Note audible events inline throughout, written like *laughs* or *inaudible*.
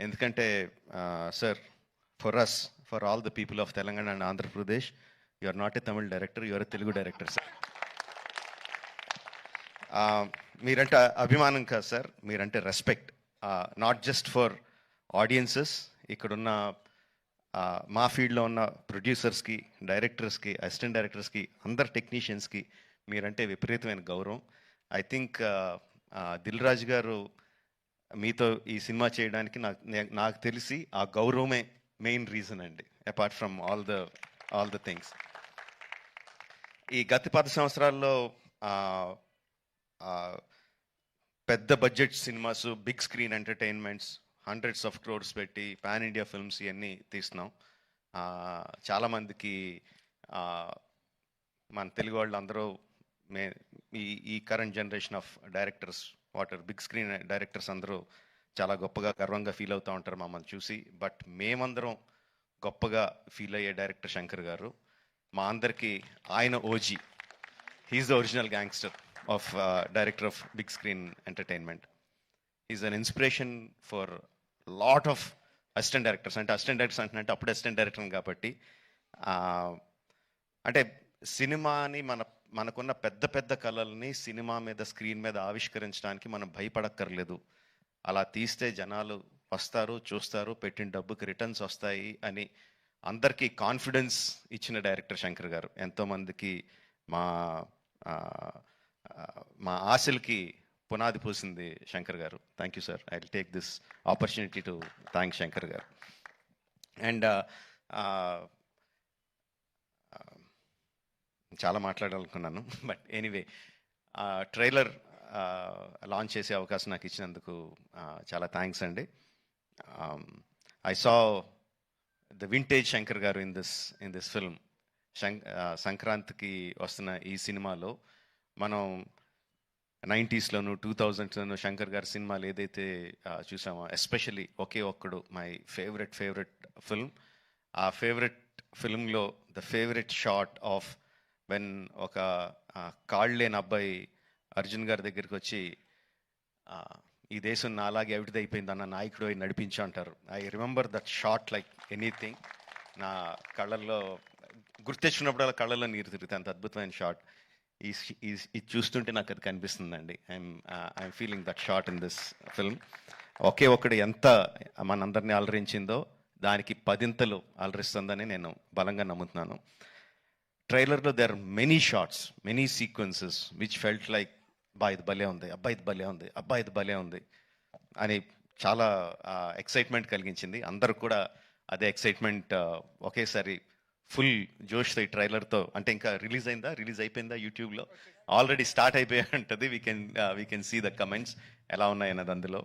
ఎందుకంటే sir for us for all the people of Telangana and Andhra Pradesh you are not a Tamil director you are a Telugu director sir మీరంటే అభిమానం కాదు sir మీరంటే respect not just for audiences ఇక్కడున్న మా ఫీల్డ్లో ఉన్న ప్రొడ్యూసర్స్కి డైరెక్టర్స్కి assistant డైరెక్టర్స్కి అందరు టెక్నీషియన్స్కి మీరంటే విపరీతమైన గౌరవం. ఐ థింక్ దిల్ రాజు గారు మీతో ఈ సినిమా చేయడానికి నాకు నాకు తెలిసి ఆ గౌరవమే మెయిన్ రీజన్ అండి apart from all the all the things. ఈ గత పది సంవత్సరాల్లో పెద్ద budget cinemas big screen entertainments hundreds of crores పెట్టి పాన్ ఇండియా ఫిల్మ్స్ ఇవన్నీ తీస్తున్నాం చాలామందికి మన తెలుగు వాళ్ళు అందరూ మే ఈ ఈ current generation of directors water big screen directors అందరూ చాలా గొప్పగా గర్వంగా ఫీల్ అవుతూ ఉంటారు మమ్మల్ని చూసి. బట్ మేమందరం గొప్పగా ఫీల్ అయ్యే డైరెక్టర్ శంకర్ గారు. మా అందరికీ ఆయన OG he's the original gangster of director of big screen entertainment is an inspiration for lot of assistant directors అంటే అసిస్టెంట్ డైరెక్టర్స్ అంటే అప్పుడు అసిస్టెంట్ డైరెక్టర్ కాబట్టి uh, అంటే సినిమాని మన మనకున్న పెద్ద పెద్ద కళల్ని సినిమా మీద స్క్రీన్ మీద ఆవిష్కరించడానికి మనం భయపడక్కర్లేదు. అలా తీస్తే జనాలు వస్తారు చూస్తారు పెట్టిన డబ్బుకి రిటర్న్స్ వస్తాయి అని అందరికీ కాన్ఫిడెన్స్ ఇచ్చిన డైరెక్టర్ శంకర్ గారు. ఎంతోమందికి మా మా ఆశలకి పునాది పూసింది శంకర్ గారు. Thank you sir I take this opportunity to thank Shankar గారు. అండ్ చాలా మాట్లాడాలనుకున్నాను. బట్ ఎనీవే ట్రైలర్ లాంచ్ చేసే అవకాశం నాకు ఇచ్చినందుకు చాలా థ్యాంక్స్ అండి. I saw the vintage Shankar గారు in this in this film శంక్ సంక్రాంతికి వస్తున్న ఈ సినిమాలో మనం నైంటీస్లోను టూ థౌజండ్స్లోను శంకర్ గారి సినిమాలు ఏదైతే చూసామో especially Oke Okkadu my favourite favourite film ఆ favourite ఫిల్మ్లో the favourite shot of when ఒక కాళ్ళు లేని అబ్బాయి అర్జున్ గారి దగ్గరికి వచ్చి ఈ దేశం నా అలాగే అయిపోయింది అన్న నాయకుడు అయి నడిపించు అంటారు. I remember that short like anything. నా కళ్ళల్లో గుర్తెచ్చుకున్నప్పుడు అలా కళ్ళల్లో నీరు తిరుగుతాయి. అంత అద్భుతమైన షాట్. ఈ ఇది చూస్తుంటే నాకు అది కనిపిస్తుందండి. I'm I'm feeling that short in this film. ఒకే ఒకటి ఎంత మనందరినీ అలరించిందో దానికి పదింతలు అలరిస్తుందని నేను బలంగా నమ్ముతున్నాను. ట్రైలర్లో there many shots many sequences which felt like అబ్బా ఇది భలే ఉంది అబ్బా ఇది భలే ఉంది అబ్బా ఇది భలే ఉంది అని చాలా ఎక్సైట్మెంట్ కలిగించింది. అందరూ కూడా అదే ఎక్సైట్మెంట్ ఒకేసారి ఫుల్ జోష్తో ఈ ట్రైలర్తో అంటే ఇంకా రిలీజ్ అయిందా రిలీజ్ అయిపోయిందా యూట్యూబ్లో? ఆల్రెడీ స్టార్ట్ అయిపోయి ఉంటుంది. We can we can see the comments ఎలా ఉన్నాయి అన్నది అందులో.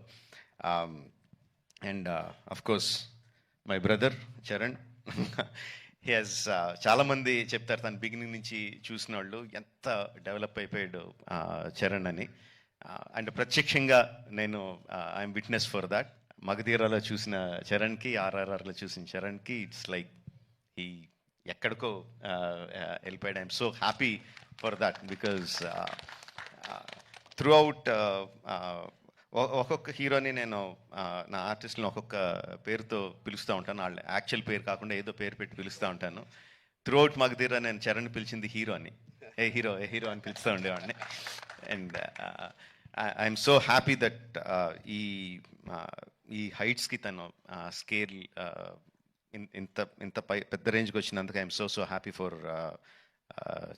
And of course my brother Charan he has uh, చాలామంది చెప్తారు తన బిగినింగ్ నుంచి చూసిన వాళ్ళు ఎంత డెవలప్ అయిపోయాడు చరణ్ అని. అండ్ ప్రత్యక్షంగా నేను ఐఎమ్ విట్నెస్ ఫర్ దాట్ మగధీరాలో చూసిన చరణ్కి ఆర్ఆర్ఆర్లో చూసిన చరణ్కి ఇట్స్ లైక్ ఈ ఎక్కడికో వెళ్ళిపోయాడు. I'm so happy for that because throughout ఒక్కొక్క హీరోని నేను నా ఆర్టిస్ట్ని ఒక్కొక్క పేరుతో పిలుస్తూ ఉంటాను. వాళ్ళ యాక్చువల్ పేరు కాకుండా ఏదో పేరు పెట్టి పిలుస్తూ ఉంటాను. త్రూ అవుట్ మగధీర నేను చరణ్ పిలిచింది హీరో అని. ఏ హీరో ఏ హీరో అని పిలుస్తూ ఉండేవాడిని. And I'm so happy that ఈ ఈ హైట్స్కి తను స్కేల్ ఇంత ఇంత పై పెద్ద రేంజ్కి వచ్చినందుకు I'm so so happy for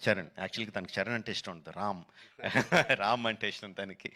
Charan. యాక్చువల్గా తనకి చరణ్ అంటే ఇష్టం ఉంటుంది రామ్. *laughs* రామ్ అంటే ఇష్టం తనకి.